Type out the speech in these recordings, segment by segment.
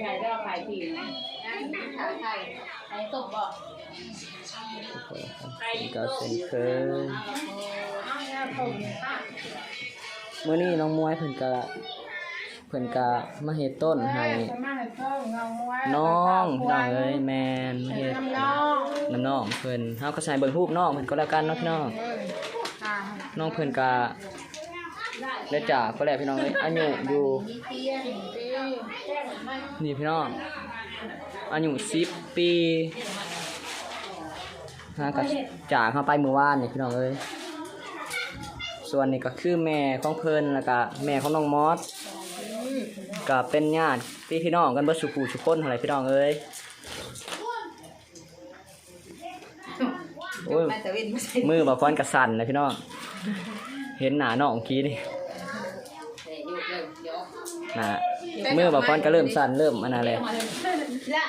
ใช่ได้ว่าขายทีนะขายไข่ไข่ตบบ่ก็เช่นเคยมื้อนี้น้องมวยเพิ่นก็เพิ่นก็มาเฮ็ดต้นให้น้องพี่น้องเอ้ยแม่นมาเฮ็ดน้ำน้องเพิ่นเฮาก็ใส่เบิ่งรูปน้องเพิ่นก็แล้วกันเนาะพี่น้องน้องเพิ่นก็ได้จากก็แล้วพี่น้องเอ้ยอายุอยู่ นี่พี่น้องอายุ10ปีฮะก็จากเข้าไปเมื่อวานนี่พี่น้องเอ้ยส่วนนี้ก็คือแม่ของเพิ่นแล้วก็แม่ของน้องมอสก็เป็นญาติพี่พี่น้องกันเบิดสุขูสุคนอะไรพี่น้องเอ้ยโอ้ยมาแต่วินไม่ใช่มือบ่ฟ้อนกระสั่นนะพี่น้อง เห็นหน้าน้องกี้นี่ยุก เลยเดี๋ยวหน้ามือบ่ฟ้อนก็เริ่มสั่นเริ่มอันนั้นเลยได้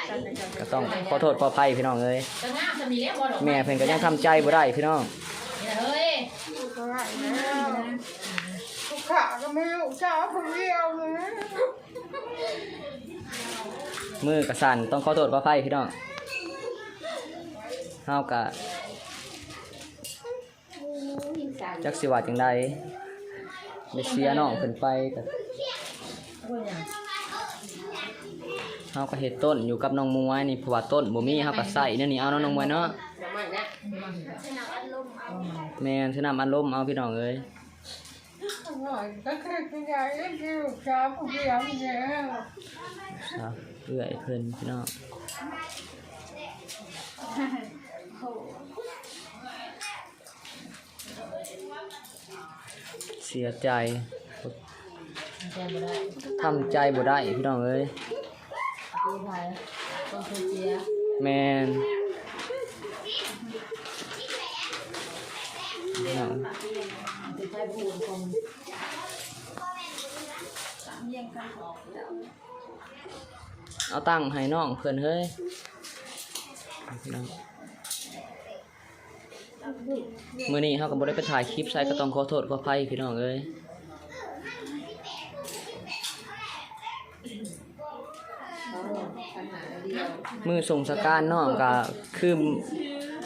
ก็ต้องขอโทษขออภัยพี่น้องเอ้ยจะงามจะมีเลี้ยงบ่ดอกแม่เพิ่นก็ยังทำใจบ่ได้พี่น้องเฮ้ยขาก็ไม่รู้จ้าคนเดียวเลยมือกระสั่นต้องขอโทษขออภัยพี่น้องเฮาก็จักสิว่าจังไดได้เสียน้องเพิ่นไปก็ เฮาก็เฮ็ดต้นอยู่กับน้องมวยนี่เพราะว่าต้นบ่มีเฮาก็ใส่เนี่ยนี่เอาเนาะน้องมวยเนาะน้ำมันนะแม่นสิน้ำอัดลมเอาพี่น้องเอ้ยหน่อยก็คือคุณยายเล่นที่ลูกสาวคนเดียวเนี่ยครับเอื้อยเพิ่นพี่น้องเสียใจ ทำใจบ่ได้พี่น้องเอ้ยดูไทยต้องเคยเสียแมนน้องติดใจพูดคงเอาตั้งให้น้องเพิ่นเฮ้ยพี่น้องมื้อนี้เฮาก็บ่ได้ไปถ่ายคลิปใส่ก็ต้องขอโทษขออภัยพี่น้องเอ้ย มือส่งสการน้องก็คือ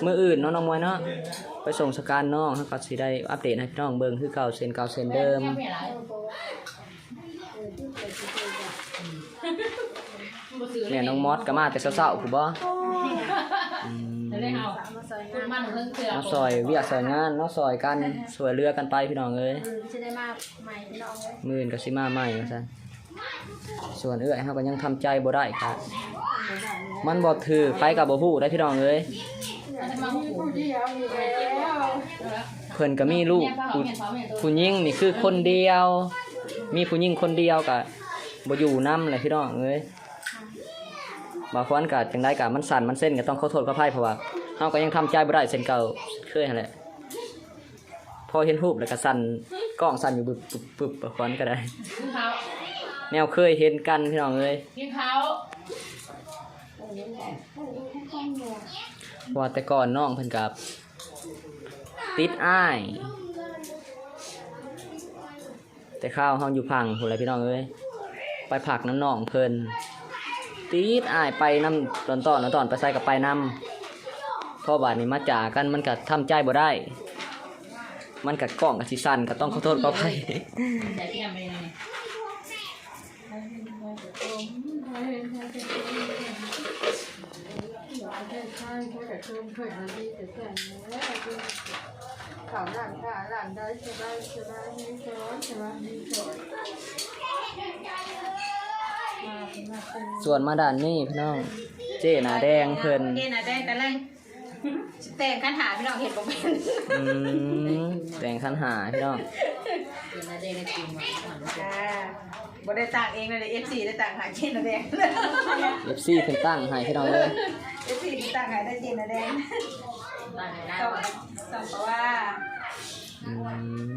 มื้ออื่นเนาะน้องมวยเนาะไปส่งสการน้องเฮาก็สิได้อัปเดตให้พี่น้องเบิ่งคือเก่าเซ็นเก่าเซ็นเดิมแค่ไม่ไรแม่น้องมอสก็มาแต่เช้าๆผู้บ่อืมเล่นเอาคุณมันเพิ่งเสือเนาะซอยเวียกซอยงานเนาะซอยกันสวยเรือกันไปพี่น้องเอ้ยจะได้มาใหม่พี่น้องเลยมื่นก็สิมาใหม่ว่าซั่น ส่วนเอื้อยเฮาก็ยังทำใจบ่ได้ครับมันบ่ถือไปกับบ่ฮู้ได้พี่น้องเอ้ยมีผู้เดียวอยู่แล้วเพิ่นก็มีลูกผู้ผู้หญิงนี่คือคนเดียว มีผู้หญิงคนเดียวก็บ่อยู่นำเลยพี่น้องเอ้ยบางคนก็จังไดก็มันสั่นมันเส้นก็ต้องขอโทษขออภัยเพราะว่าเฮาก็ยังทำใจบ่ได้เช่นเก่าเคยหั่นแหละพอเห็นรูปแล้วก็สั่นกล้องสั่นอยู่บึบบึบบึบบางคนก็ได้กินเขา แนวเคยเห็นกันพี่น้องเอ้ยกินเขาว่าแต่ก่อนน้องเพิ่นกับ ติดอ้าย แต่ข้าวเฮาอยู่พังพุ่นแหละพี่น้องเอ้ยไปผักน้ำน้องเพิ่นติดอ้ายไปน้ำตอนตอนตอนไปใส่กับไปน้ำพอบาดนี้มาจากกันมันก็ทำใจบ่ได้ มันก็กล้องกับสิสั่นก็ต้องขอโทษขออภัย ข่าวหลังข่าวหลังได้สบายสบายนี่สบายสบายนี่สบายมามาเป็นส่วนมาด้านนี้พี่น้อง เจหนาแดงเพิ่นเด่นอะได้แต่แรกแต่งคันหาพี่น้องเห็นบ่เป็นอืมแต่งคันหาพี่น้องเด่นอะได้ในกลุ่มอ่า บ่ได้ต่างเองเลย FC ได้ต่างหาเจนอะแดงเอฟซีเพิ่นตั้งให้พี่น้องเอ้ย FC ได้ต่างหาได้เจนอะแดงต่างหาได้ต้องต้องเพราะว่าอืม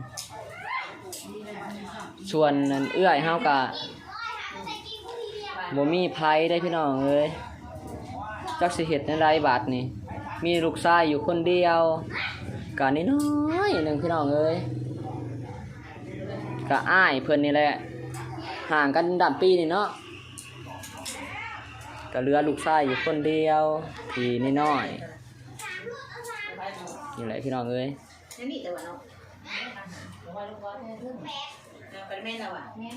ส่วนนั้นเอื้อยเฮากะบ่มีไผได้พี่น้องเอ้ยจักสิเฮ็ดในไรบาดนี่มีลูกชายอยู่คนเดียวกะน้อยๆหนึงพี่น้องเอ้ยกะอ้ายเพิ่นนี่แหละ ห่างกันดับปีนี่เนาะก็เหลือลูกชายอยู่คนเดียวที่น้อยๆนี่แหละพี่น้องเอ้ยนี่นี่แต่ว่าเนาะว่าลูกว่าเป็นแม่เราอะแม่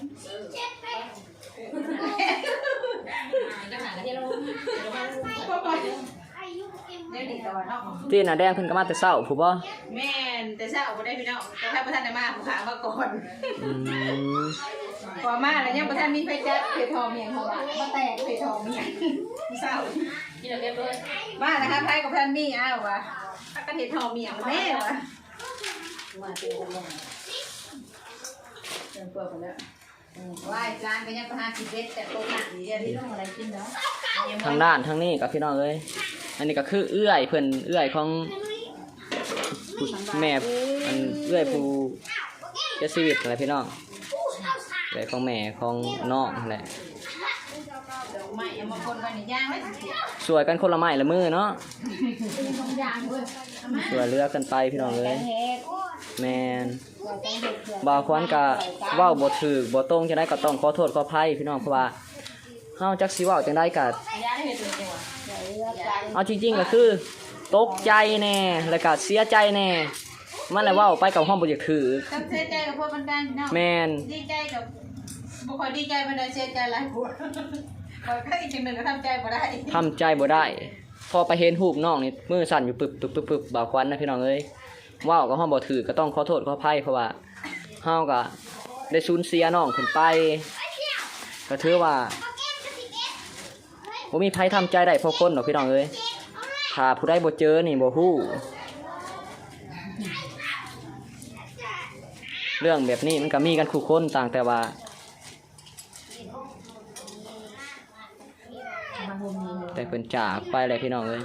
ก็หากันที่เราเนี่ยนี่แต่ว่าเนาะที่น่ะแดงเพิ่นก็มาแต่เช้าผู้บ่แม่นแต่เช้าบ่ได้พี่น้องแต่ถ้าบ่ทันได้มาผู้ขามาก่อนอืม พอมาแล้วยังบ่ทันมีไฟจัดเพทอเมียงเขาว่าบ่แตกเพทอเมียงเศร้ากินแล้วเรียบร้อยมานะคะไผกับท่านมีอ้าววะถ้าก็เฮ็ดทอเมียงแม่วะมาเจอกันแล้วเปิดเปิดแล้วว่ายจานก็ยังประหารสิบเอ็ดแต่โตหนักนี่เดี๋ยวที่ต้องอะไรกินเนาะทางด้านทางนี้กับพี่น้องเอ้ยอันนี้ก็คือเอื้อยเพิ่อนเอื้อยของแม่อันเอื้อยผู้เสียชีวิตอะไรพี่น้อง เอื้อยของแม่ของน้องแหละสวยกันคนละไม้ละมือเนาะช่วยเลือกันไปพี่น้องเอ้ยแมนบ่าวควรก็เว้าวบ่ถูกบ่ตรงจังได้ก็ต้องขอโทษขอภัยพี่น้องเพราะว่าเฮาจักสิว้าจังไดก็ย่างให้เห็นตัวเอาจริงๆก็คือ ตกใจแน่แล้วก็เสียใจแน่ มันแหละเว้าไปกับห้องบ่อยากถือต้องเสียใจกับพวกมันกันเนาะแมนดีใจกับบุคคลดีใจมันได้เสียใจหลายคนคอยก็อีกจังหนึ่งก็ทำใจบ่ได้ทำใจบ่ได้ พอไปเห็นรูปน้องนี่มือสั่นอยู่ปึบปึบปึบปึบบ่าวควันนะพี่น้องเอ้ยเว้ากับห้องบ่ถือก็ต้องขอโทษขออภัยเพราะว่าเฮาก็ได้สูญเสียน้องขึ้นไป ก็ถือว่าบ่มีไผทำใจได้เพราะคนหรอกพี่น้องเอ้ยถ้าผู้ใดบ่เจอนี่บ่ฮู้ เรื่องแบบนี้มันก็มีกันคู่คนต่างแต่ว่าแต่เพิ่นจากไปเลยพี่น้องเอ้ย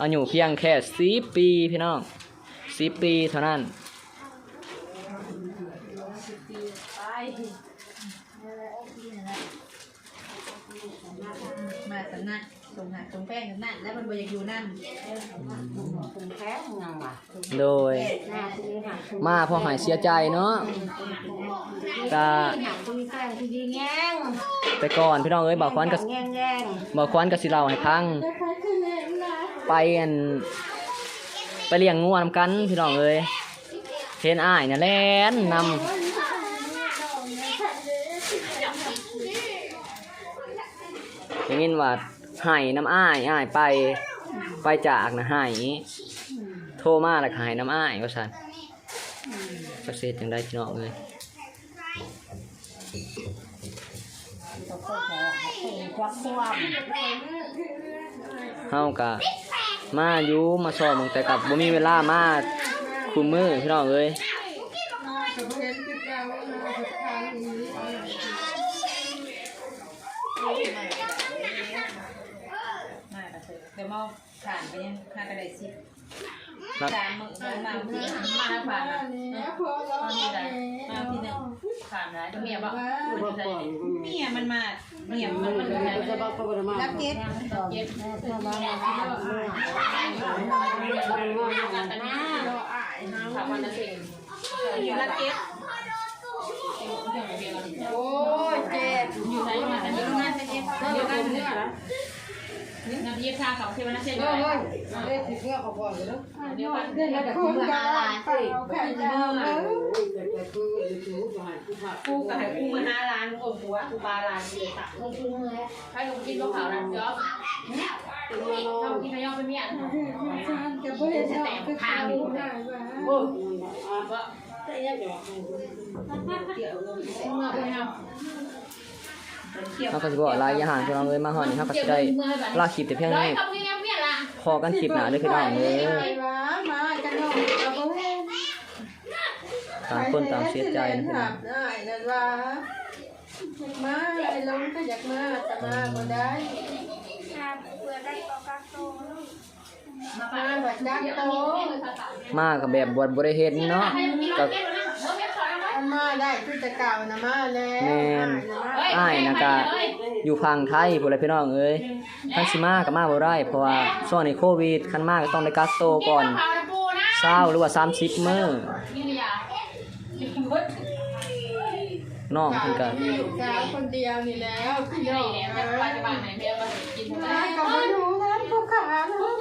อายุเพียงแค่สีปีพี่น้องสีปีเท่านั้นมาสำนักตรงหักตรงแป้งนั่นแล้วมันบ่อยากอยู่นั่นถึงแพ้ยังวะโดยหน้าที่หักคือ มาพอหายเสียใจเนาะก็แป้งคือดีแง่งแต่ก่อนพี่น้องเอ้ยบอกควันกับแง่งแง่งบอกควันกับสิเล่าให้พัง ไปอันไปเลี้ยงงูนำกันพี่น้องเอ้ยเห็นอ้ายน่ะแล่นนำอย่างนี้ว่าหายน้ำอ้ายอ้ายไปไปจากนะหายโทรมาแล้วหายน้ำอ้ายว่าซั่น จักเสียจังได้พี่น้องเอ้ยควักความเฮากะมาอยู่มาสอบมึงแต่กับบ่มีเวลามาคุมมือพี่น้องเอ้ยเดี๋ยวมาผ่านไปยังหากระไดสิ สามมื้อมามื้อมาผ่านมาแล้วพอแล้วมาที่ใดมาที่หนึ่งผ่านได้เมียบอกเมียมันมาเมียมันมันมันรับเก็บเก็บถามวันละสิอยู่รัดเก็ตโอ้ยเจ็บอยู่ไหนมาแต่อยู่งานแต่เก็ตอยู่งานเนี่ย งานเย็บชาเขาที่วันนั้นเช่นเฮ้ไรยเล่นถึงเรื่องของบ่อยแล้วเดียวกันเล่นแล้วคุณกาใส่แผ่นยาวเลยกูกับกูมาห้าล้านกูหัวกูปลาล้านเดียวตักใครกูกินลูกเขาล้านเดียวเขากินขยอไปเมียจะเพื่อนจะแต่งข้าวอยู่ได้ไหมโอ้ว่า เฮาก็สิบอกลายอย่างพี่น้องเอ้ยมาฮอดนี่เฮาก็สิได้ลาคลิปแต่เพียงนี้พอกันคลิปหนาเด้อพี่น้องเอ้ยมามากันหน่อยเล่นต่างคนต่างเสียใจนะพี่น้องมาไอ้ลงก็อยากมาแต่มาบ่ได้มาแบบดักโตมาก็แบบบ่บ่ได้เห็นเนาะก็ มาได้คือจะเก่านะมาแล้วแม่น อ้ายนะก็อยู่พังไทยพุ่นแหละพี่น้องเอ้ยคันสิมาก็มาบ่ได้เพราะว่าช่วงนี้โควิดคันมาก็ต้องได้กักตัวก่อน20หรือว่า30มื้อน้องเพิ่นก็มีลูกสาวคนเดียวนี่แล้วพี่น้องนี่เอแม่อไปจะบ้านไหนแม่มากินทำไมก็มาดูร้านผู้ขาเนาะ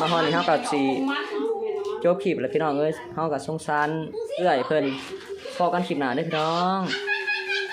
มาฮอดนี่เฮาก็สิ จบคลิปแล้วพี่น้องเอ้ยเฮาก็สงสารเอื้อยเพิ่นพอกันคลิปหน้าเด้อพี่น้อง